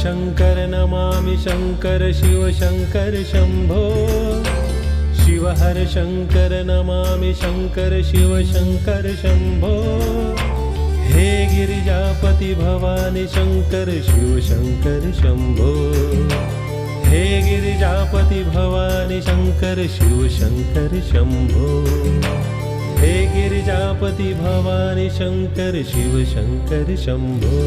शङ्कर शिव शङ्कर शम्भो शिव हर शङ्कर नमामि शङ्कर शिव शङ्कर शम्भो हे गिरिजापति भवानि शङ्कर शिव शङ्कर शम्भो हे गिरिजापति भवानि शङ्कर शिव शङ्कर शम्भो हे गिरिजापति भवानि शङ्कर शिव शङ्कर शम्भो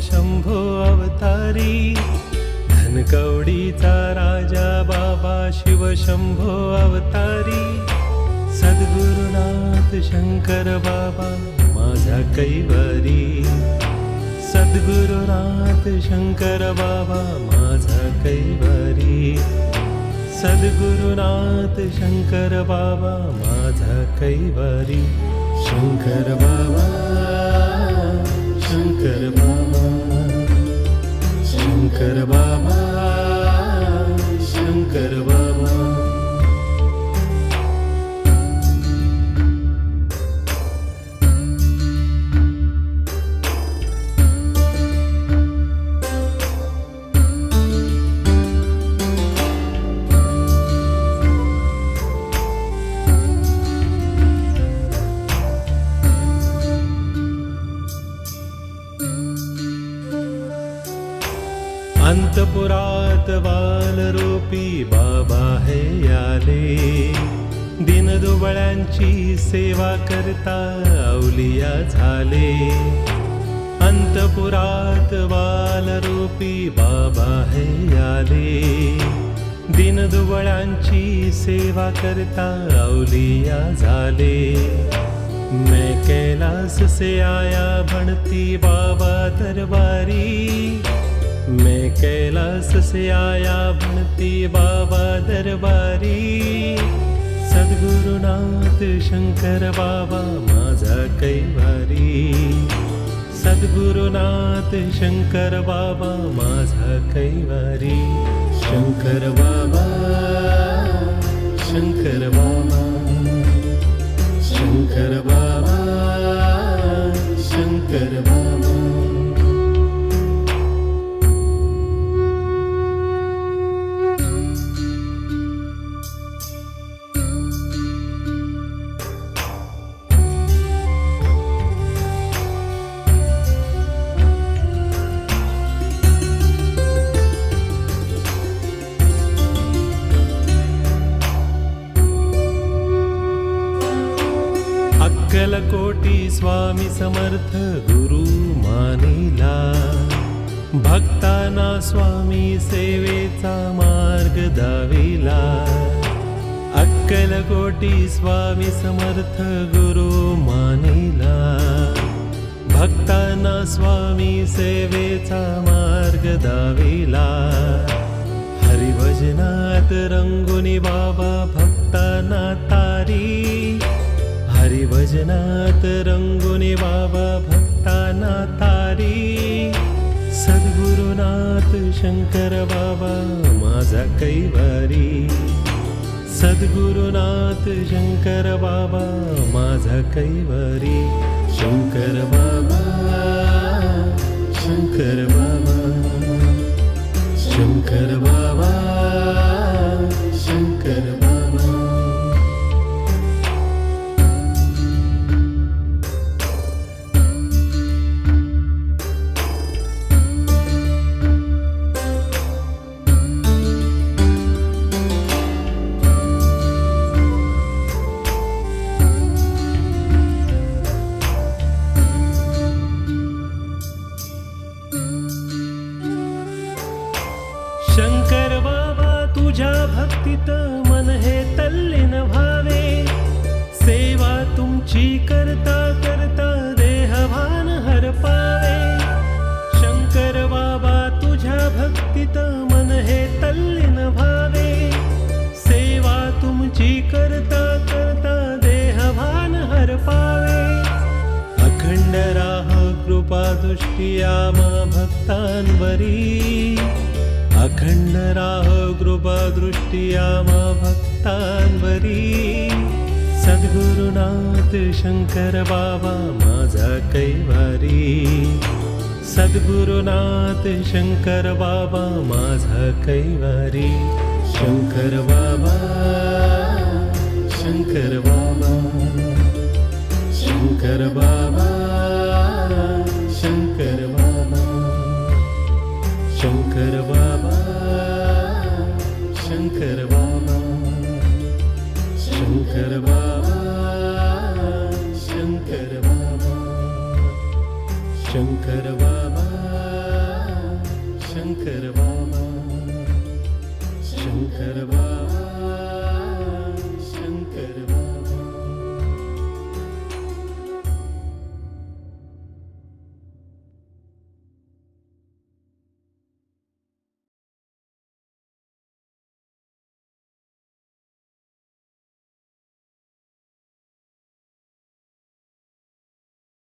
शंभो अवतारी धनकवडीचा राजा बाबा शिव शंभो अवतारी. सद्गुरुनाथ शंकर बाबा माझा कैवारी. सद्गुरुनाथ शंकर बाबा माझा कैवारी. सद्गुरुनाथ शंकर बाबा माझा कैवारी. शंकर बाबा. शंकर बाबा शंकर बाबा शंकर बाबा अंतपुरात बालरूपी बाबा हे आले. दिनदुबळ्यांची सेवा करता अवलिया झाले. अंतपुरात बालरूपी बाबा हे आले. दिनदुबळ्यांची सेवा करता अवलिया झाले. मैं कैलास से आया बनती बाबा दरबारी. मैं आया बनती बाबा दरबारी। सद्गुरुनाथ शंकर बाबा माझा कैवारी। सद्गुरुनाथ शंकर बाबा माझा कैवारी। शंकर बाबा शंकर बाबा। शंकर बाबा बाबा कोटी स्वामी समर्थ गुरु मानिला. भक्ताना स्वामी सेवेचा मार्ग दाविला. अक्कलकोटी स्वामी समर्थ गुरु मानिला. भक्ताना स्वामी सेवेचा मार्ग दाविला. हरिभजनात रंगुनी बाबा भक्ताना तारी. हरिभजनात रंगुनी बाबा भक्ताना तारी. सद्गुरुनाथ शंकर बाबा माझा कैवारी. सद्गुरुनाथ शंकर बाबा माझा कैवारी. शंकर बाबा शंकर बाबा शंकर बाबा. भक्तीत मन हे तल्लीन भावे. सेवा तुमची करता करता देहभान हरपावे. शंकर बाबा तुझ्या भक्तीत मन हे तल्लीन भावे. सेवा तुमची करता करता देहभान कृपा दुष्टियामा मा भक्तांवरी. अखंड राह कृपादृष्टिया मा भक्तांवरी। सद्गुरुनाथ शंकर बाबा माझा कैवारी। सद्गुरुनाथ शंकर बाबा माझा कैवारी। शंकर बाबा शंकर बाबा। शङ्कर बाबा शङ्कर बाबा शङ्कर बाबा शङ्कर बाबा शङ्कर बाबा शङ्कर बाबा